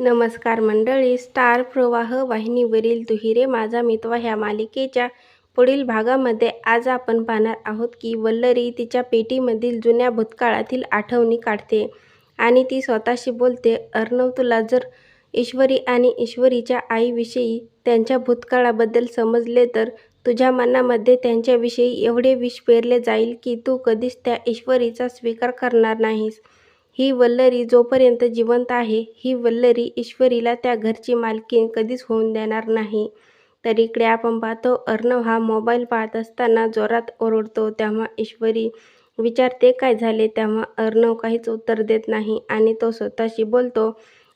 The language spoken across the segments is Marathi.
नमस्कार मंडळी स्टार प्रवाह वाहिनीवरील तुहिरे माझा मितवा ह्या मालिकेच्या पुढील भागामध्ये आज आपण पाहणार आहोत की वल्लरी तिच्या पेटीमधील जुन्या भूतकाळातील आठवणी काढते आणि ती स्वतःशी बोलते अर्णव तुला जर ईश्वरी आणि ईश्वरीच्या आईविषयी त्यांच्या भूतकाळाबद्दल समजले तर तुझ्या मनामध्ये त्यांच्याविषयी एवढे विष पेरले जाईल की तू कधीच त्या ईश्वरीचा स्वीकार करणार नाहीस. ही वल्लरी जोपर्यंत जिवंत आहे ही वल्लरी ईश्वरीला त्या घरची मालकीण कधीच होऊन देणार नाही. तर इकडे आपण पाहतो अर्णव हा मोबाईल पाहत असताना जोरात ओरडतो तेव्हा ईश्वरी विचारते काय झाले? तेव्हा अर्णव काहीच उत्तर देत नाही आणि तो स्वतःशी बोलतो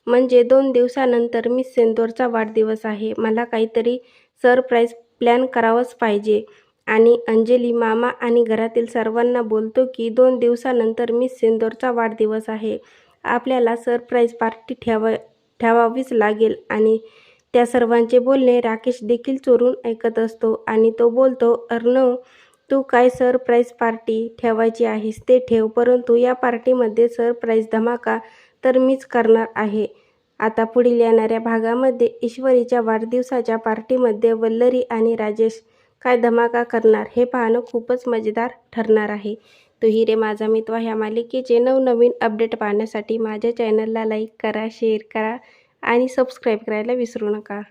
म्हणजे दोन दिवसानंतर मी सेंदोरचा वाढदिवस आहे. मला काहीतरी सरप्राईज प्लॅन करावंच पाहिजे. आणि अंजली मामा आणि घरातील सर्वांना बोलतो की दोन दिवसानंतर मिस सेंदोरचा वाढदिवस आहे. आपल्याला सरप्राईज पार्टी ठेवा ठेवावीच लागेल. आणि त्या सर्वांचे बोलणे राकेश देखील चोरून ऐकत असतो आणि तो बोलतो अर्णव तू काय सरप्राईज पार्टी ठेवायची आहेस ते ठेव परंतु या पार्टीमध्ये सरप्राईज धमाका तर मीच करणार आहे. आता पुढील येणाऱ्या भागामध्ये ईश्वरीच्या वाढदिवसाच्या पार्टीमध्ये वल्लरी आणि राजेश काय धमाका करणार? हे पाहणं खूपच मजेदार ठरणार आहे. तो हिरे माझा मित्र ह्या मालिकेचे नवनवीन अपडेट पाहण्यासाठी माझ्या चॅनलला लाईक करा शेअर करा आणि सबस्क्राईब करायला विसरू नका.